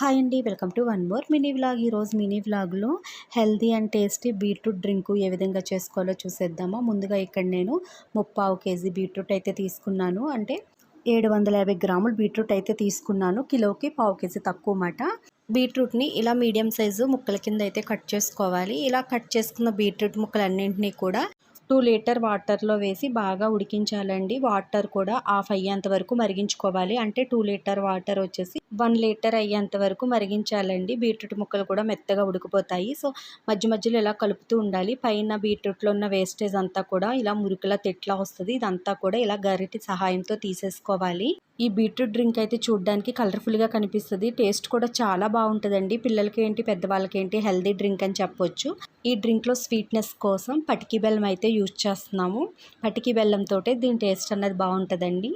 Hi అండి welcome to one more mini vlog. ఈరోజు mini వ్లాగ్లో healthy and tasty beetroot drink ఏ విధంగా చేసుకోవాలో చూసేద్దామా. ముందుగా ఇక్కడ నేను ముప్పావు కేజీ బీట్రూట్ అయితే తీసుకున్నాను. అంటే ఏడు వందల యాభై గ్రాములు బీట్రూట్ అయితే తీసుకున్నాను. కిలోకి పావు కేజీ తక్కువ మాట బీట్రూట్ని ఇలా మీడియం సైజు ముక్కల కింద అయితే కట్ చేసుకోవాలి. ఇలా కట్ చేసుకున్న బీట్రూట్ ముక్కలన్నింటినీ కూడా టూ లీటర్ వాటర్లో వేసి బాగా ఉడికించాలండి. వాటర్ కూడా ఆఫ్ అయ్యేంత వరకు మరిగించుకోవాలి. అంటే టూ లీటర్ వాటర్ వచ్చేసి వన్ లీటర్ అయ్యేంత వరకు మరిగించాలండి. బీట్రూట్ ముక్కలు కూడా మెత్తగా ఉడికిపోతాయి. సో మధ్య మధ్యలో ఇలా కలుపుతూ ఉండాలి. పైన బీట్రూట్లో ఉన్న వేస్టేజ్ అంతా కూడా ఇలా మురికిలా తెట్లా వస్తుంది. ఇదంతా కూడా ఇలా గరిటి సహాయంతో తీసేసుకోవాలి. ఈ బీట్రూట్ డ్రింక్ అయితే చూడడానికి కలర్ఫుల్గా కనిపిస్తుంది. టేస్ట్ కూడా చాలా బాగుంటుందండి. పిల్లలకి ఏంటి పెద్దవాళ్ళకి ఏంటి హెల్దీ డ్రింక్ అని చెప్పొచ్చు. ఈ డ్రింక్లో స్వీట్నెస్ కోసం పటికి బెల్లం అయితే యూజ్ చేస్తున్నాము. పటికి బెల్లంతో దీని టేస్ట్ అన్నది బాగుంటుందండి.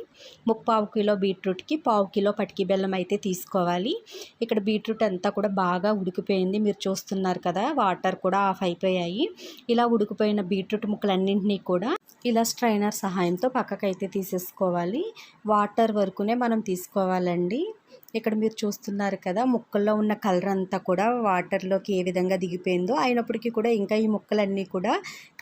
ముప్పావు కిలో బీట్రూట్కి పావు కిలో పటికి బెల్లం అయితే తీసుకోవాలి. ఇక్కడ బీట్రూట్ అంతా కూడా బాగా ఉడికిపోయింది. మీరు చూస్తున్నారు కదా వాటర్ కూడా ఆఫ్ అయిపోయాయి. ఇలా ఉడికిపోయిన బీట్రూట్ ముక్కలన్నింటినీ కూడా ఇలా స్ట్రైనర్ సహాయంతో పక్కకైతే తీసేసుకోవాలి. వాటర్ వరకునే మనం తీసుకోవాలండి. ఇక్కడ మీరు చూస్తున్నారు కదా ముక్కల్లో ఉన్న కలర్ అంతా కూడా వాటర్లోకి ఏ విధంగా దిగిపోయిందో. అయినప్పటికీ కూడా ఇంకా ఈ ముక్కలన్నీ కూడా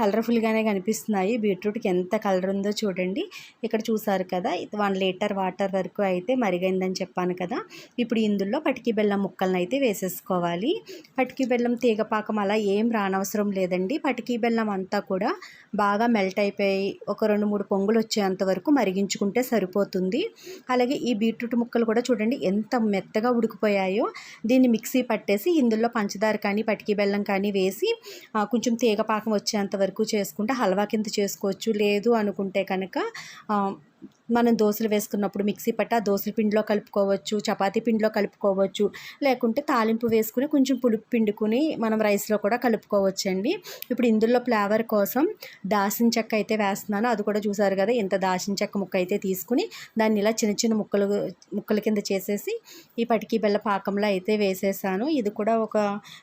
కలర్ఫుల్గానే కనిపిస్తున్నాయి. బీట్రూట్కి ఎంత కలర్ ఉందో చూడండి. ఇక్కడ చూసారు కదా వన్ లీటర్ వాటర్ వరకు అయితే మరిగైందని చెప్పాను కదా. ఇప్పుడు ఇందులో పటికి బెల్లం ముక్కలను అయితే వేసేసుకోవాలి. పటికి బెల్లం తీగపాకం అలా ఏం రానవసరం లేదండి. పటికి బెల్లం అంతా కూడా బాగా మెల్ట్ అయిపోయి ఒక రెండు మూడు పొంగులు వచ్చేంత వరకు మరిగించుకుంటే సరిపోతుంది. అలాగే ఈ బీట్రూట్ ముక్కలు కూడా చూడండి ఎంత మెత్తగా ఉడికిపోయాయో దీన్ని మిక్సీ పట్టేసి ఇందులో పంచదార కానీ పటికి బెల్లం కానీ వేసి కొంచెం తీగపాకం వచ్చేంత వరకు చేసుకుంటే హల్వా కింద చేసుకోవచ్చు. లేదు అనుకుంటే కనుక మనం దోశలు వేసుకున్నప్పుడు మిక్సీ పట్ట ఆ దోశల పిండిలో కలుపుకోవచ్చు చపాతీ పిండిలో కలుపుకోవచ్చు లేకుంటే తాలింపు వేసుకుని కొంచెం పులుపు పిండుకుని మనం రైస్లో కూడా కలుపుకోవచ్చు అండి ఇప్పుడు ఇందులో ఫ్లేవర్ కోసం దాసిన చెక్క అయితే వేస్తున్నాను. అది కూడా చూసారు కదా ఇంత దాసిన చెక్క ముక్క అయితే తీసుకుని దాన్ని ఇలా చిన్న చిన్న ముక్కలు ముక్కల కింద చేసేసి ఈ పటికీ బెల్ల పాకంలో అయితే వేసేసాను. ఇది కూడా ఒక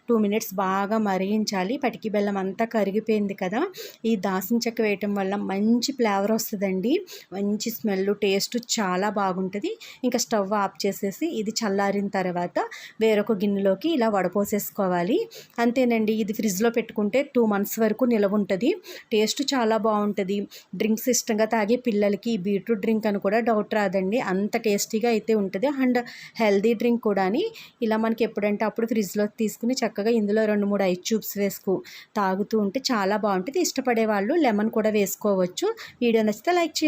టూ మినిట్స్ బాగా మరిగించాలి. పటికి బెల్లం అంతా కరిగిపోయింది కదా ఈ దాసిన చెక్క వేయటం వల్ల మంచి ఫ్లేవర్ వస్తుందండి. మంచి స్మెల్ స్మెల్ టేస్ట్ చాలా బాగుంటుంది. ఇంకా స్టవ్ ఆఫ్ చేసేసి ఇది చల్లారిన తర్వాత వేరొక గిన్నెలోకి ఇలా వడపోసేసుకోవాలి. అంతేనండి ఇది ఫ్రిడ్జ్లో పెట్టుకుంటే టూ మంత్స్ వరకు నిలవ ఉంటుంది. టేస్ట్ చాలా బాగుంటుంది. డ్రింక్స్ ఇష్టంగా తాగే పిల్లలకి బీట్రూట్ డ్రింక్ అని కూడా డౌట్ రాదండి. అంత టేస్టీగా అయితే ఉంటుంది. అండ్ హెల్దీ డ్రింక్ కూడా ఇలా మనకి ఎప్పుడంటే అప్పుడు ఫ్రిడ్జ్లో తీసుకుని చక్కగా ఇందులో రెండు మూడు ఐస్ ట్యూబ్స్ వేసుకు తాగుతూ ఉంటే చాలా బాగుంటుంది. ఇష్టపడే వాళ్ళు లెమన్ కూడా వేసుకోవచ్చు. వీడియో నచ్చితే లైక్ చేయండి.